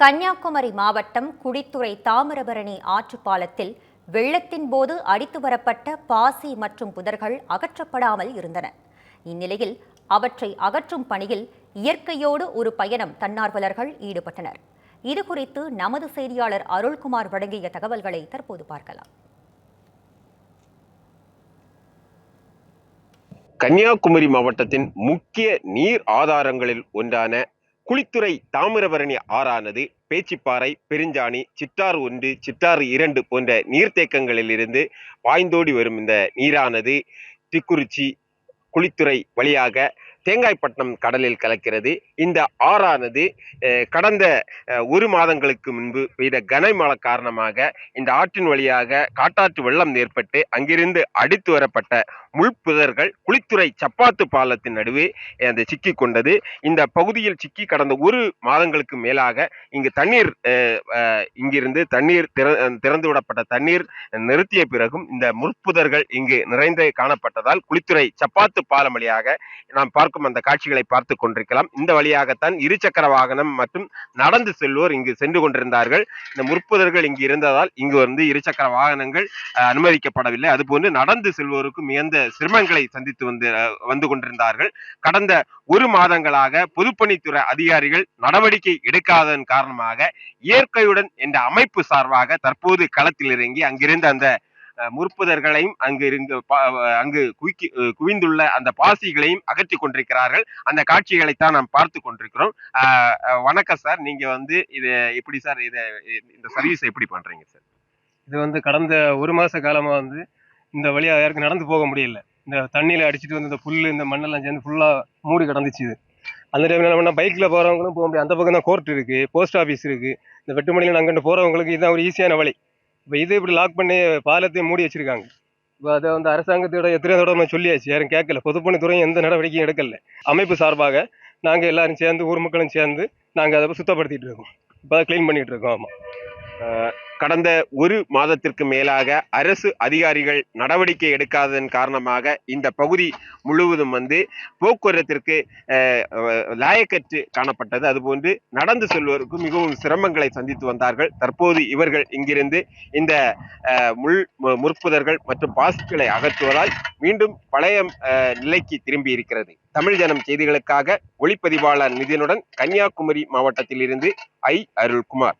கன்னியாகுமரி மாவட்டம் குடித்துறை தாமிரபரணி ஆற்றுப்பாலத்தில் வெள்ளத்தின் போது அடித்து வரப்பட்ட பாசி மற்றும் புதர்கள் அகற்றப்படாமல் இருந்தன. இந்நிலையில் அவற்றை அகற்றும் பணியில் இயற்கையோடு ஒரு பயணம் தன்னார்வலர்கள் ஈடுபட்டனர். இது குறித்து நமது செய்தியாளர் அருள்குமார் வழங்கிய தகவல்களை தற்போது பார்க்கலாம். கன்னியாகுமரி மாவட்டத்தின் முக்கிய நீர் ஆதாரங்களில் ஒன்றான குளித்துறை தாமிரபரணி ஆறானது பேச்சிப்பாறை பெருஞ்சாணி சிற்றாறு ஒன்று சிற்றாறு இரண்டு போன்ற நீர்த்தேக்கங்களிலிருந்து பாய்ந்தோடி வரும் இந்த நீரானது திக்குறிச்சி குளித்துறை வழியாக தேங்காய்பட்டினம் கடலில் கலக்கிறது. இந்த ஆறானது கடந்த ஒரு மாதங்களுக்கு முன்பு பெய்த கனமழை காரணமாக இந்த ஆற்றின் வழியாக காட்டாற்று வெள்ளம் ஏற்பட்டு அங்கிருந்து அடித்து வரப்பட்ட முள்புதர்கள் குளித்துறை சப்பாத்து பாலத்தின் நடுவே அந்த சிக்கி கொண்டது. இந்த பகுதியில் சிக்கி கடந்த ஒரு மாதங்களுக்கு மேலாக இங்கு தண்ணீர் இங்கிருந்து தண்ணீர் திற- திறந்து விடப்பட்ட தண்ணீர் நிறுத்திய பிறகும் இந்த முற்புதர்கள் இங்கு நிறைந்து காணப்பட்டதால் குளித்துறை சப்பாத்து பாலம் வழியாக நாம் பார்க்கும் அந்த காட்சிகளை பார்த்து கொண்டிருக்கலாம். இந்த வழியாகத்தான் இருசக்கர வாகனம் மற்றும் நடந்து செல்வோர் இங்கு சென்று கொண்டிருந்தார்கள். இந்த முற்புதர்கள் இங்கு இருந்ததால் இங்கு வந்து இருசக்கர வாகனங்கள் அனுமதிக்கப்படவில்லை. அதுபோன்று நடந்து செல்வோருக்கு மிகுந்த சிரமங்களை சந்தித்து வந்து வந்து கொண்டிருந்தார்கள். கடந்த ஒரு மாதங்களாக பொதுப்பணித்துறை அதிகாரிகள் நடவடிக்கை எடுக்காததன் காரணமாக இயற்கையுடன் என்ற அமைப்பு சார்பாக தற்போது களத்தில் இறங்கி அங்கிருந்த அந்த முற்புதர்களையும் அங்கு இருந்து பா- அங்கு குவிக்கி குவிந்துள்ள அந்த பாசிகளையும் அகற்றி கொண்டிருக்கிறார்கள். அந்த காட்சிகளைத்தான் நாம் பார்த்து கொண்டிருக்கிறோம். வணக்கம் சார். நீங்க வந்து இது எப்படி சார் இதை இந்த சர்வீஸ் எப்படி பண்றீங்க சார்? இது வந்து கடந்த ஒரு மாச காலமா வந்து இந்த வழியாக யாருக்கும் நடந்து போக முடியல. இந்த தண்ணியில அடிச்சிட்டு வந்து இந்த புல்லு இந்த மண்ணெல்லாம் சேர்ந்து ஃபுல்லா மூடி கிடந்துச்சு இது. அந்த டைம்ல என்ன பண்ணா பைக்ல போறவங்களும் போக முடியாது. அந்த பக்கம் தான் கோர்ட் இருக்கு போஸ்ட் ஆஃபீஸ் இருக்கு. இந்த வெட்டுமணியில அங்கிட்டு போறவங்களுக்கு இதுதான் ஒரு ஈஸியான வழி. இப்போ இது இப்படி லாக் பண்ணி பாலத்தையும் மூடி வச்சிருக்காங்க. இப்போ அதை வந்து அரசாங்கத்தோட எத்தனை தடவை சொல்லியாச்சு. யாரும் கேட்கல. பொதுப்பணித்துறையும் எந்த நடவடிக்கையும் எடுக்கல. அமைப்பு சார்பாக நாங்கள் எல்லாரும் சேர்ந்து ஊர் மக்களும் சேர்ந்து நாங்கள் அதை சுத்தப்படுத்திட்டு இருக்கோம். இப்போ க்ளீன் பண்ணிட்டு இருக்கோம். ஆமாம் கடந்த ஒரு மாதத்திற்கு மேலாக அரசு அதிகாரிகள் நடவடிக்கை எடுக்காததன் காரணமாக இந்த பகுதி முழுவதும் வந்து போக்குவரத்திற்கு லாயக்கற்று காணப்பட்டது. அதுபோன்று நடந்து செல்வதற்கு மிகவும் சிரமங்களை சந்தித்து வந்தார்கள். தற்போது இவர்கள் இங்கிருந்து இந்த அஹ், முள் முற்புதர்கள் மற்றும் பாசுக்களை அகற்றுவதால் மீண்டும் பழைய நிலைக்கு திரும்பி இருக்கிறது. தமிழ் ஜனம் செய்திகளுக்காக ஒளிப்பதிவாளர் நிதினுடன் கன்னியாகுமரி மாவட்டத்திலிருந்து ஐ. அருள்குமார்.